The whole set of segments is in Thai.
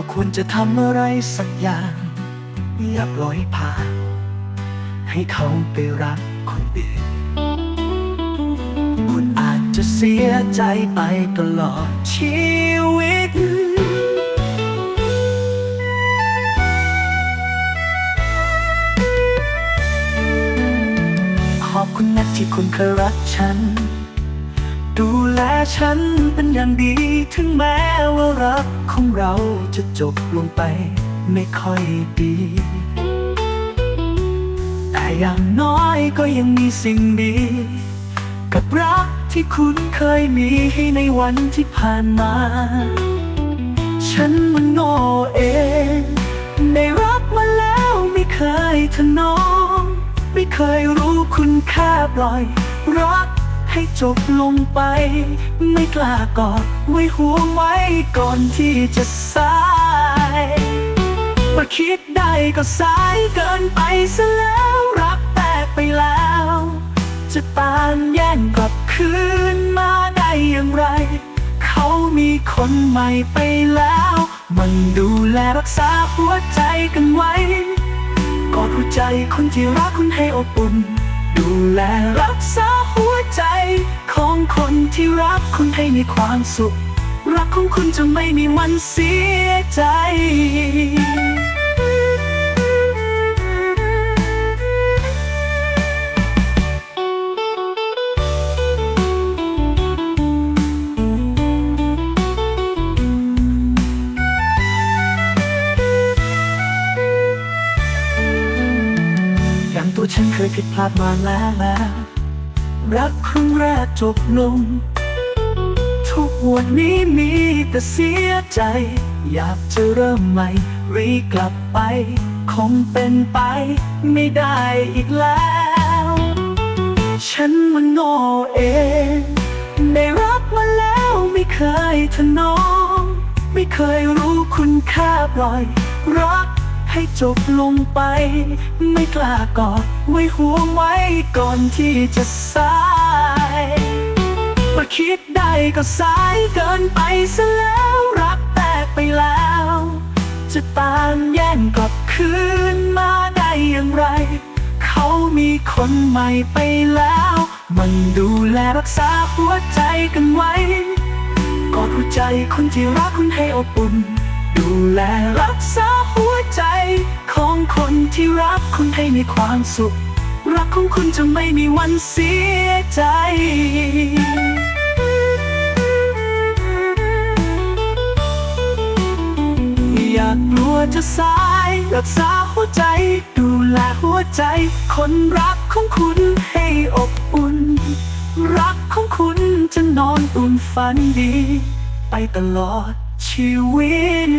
ก็ควรจะทำอะไรสักอย่าง อย่าปล่อยผ่าน ให้เขาไปรักคนอื่นคุณอาจจะเสียใจไปตลอดชีวิตขอบคุณนะที่คุณเคยรักฉัน ดูแลฉันเป็นอย่างดีถึงแม้ว่ารักของเราจะจบลงไปไม่ค่อยดี แต่อย่างน้อยก็ยังมีสิ่งดี กับรักที่คุณเคยมีให้ในวันที่ผ่านมา ฉันมันโง่เองได้รับมาแล้วไม่เคยถนอมไม่เคยรู้คุณค่าปล่อยรัก ให้จบลงไป ไม่กล้ากอดไว้ห่วไว้ก่อนที่จะสายมาคิดได้ก็สายเกินไปซะแล้วรักแตกไปแล้ว จะตามแย่งกลับคืนมาได้อย่างไร เขามีคนใหม่ไปแล้ว มันดูแลรักษาหัวใจกันไว้ กอดหัวใจคนที่รักคุณให้อบอุ่น ดูแลรักษาหัวใจ ของคนที่รักคุณให้มีความสุข รักของคุณจะไม่มีวันเสียใจ ตัวฉันเคยผิดพลาดมาแล้วแล้วรักครั้งแรกจบลง ทุกวันนี้มีแต่เสียใจ อยากจะเริ่มใหม่รีกลับไป คงเป็นไปไม่ได้อีกแล้ว ฉันมันโง่เองได้รับมาแล้วไม่เคยถนอมไม่เคยรู้คุณค่าปล่อยรัก ให้จบลงไป ไม่กล้ากอดไว้ห่วไว้ก่อนที่จะสายมาคิดได้ก็สายเกินไปซะแล้วรักแตกไปแล้ว จะตามแย่งกลับคืนมาได้อย่างไร เขามีคนใหม่ไปแล้ว มันดูแลรักษาหัวใจกันไว้กอดหัวใจคนที่รักคุณให้อบอุ่น ดูแลรักษาหัว ใจ ของคนที่รักคุณให้มีความสุข รักของคุณจะไม่มีวันเสียใจอย่ากลัวจะสายรักษาหัวใจ ดูแลหัวใจ คนรักของคุณให้อบอุ่น รักของคุณจะนอนอุ่นฝันดี ไปตลอดชีวิต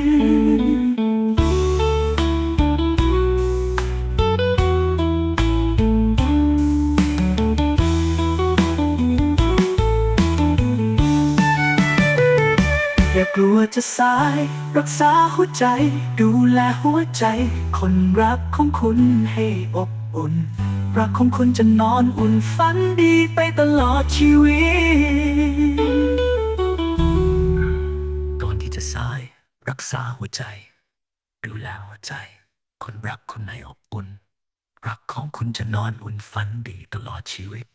กลัวจะสาย รักษาหัวใจ ดูแลหัวใจ คนรักของคุณให้อบอุ่น รักของคุณจะนอนอุ่นฝันดีไปตลอดชีวิต ก่อนที่จะสาย รักษาหัวใจ ดูแลหัวใจ คนรักคนให้อบอุ่น รักของคุณจะนอนอุ่นฝันดีตลอดชีวิต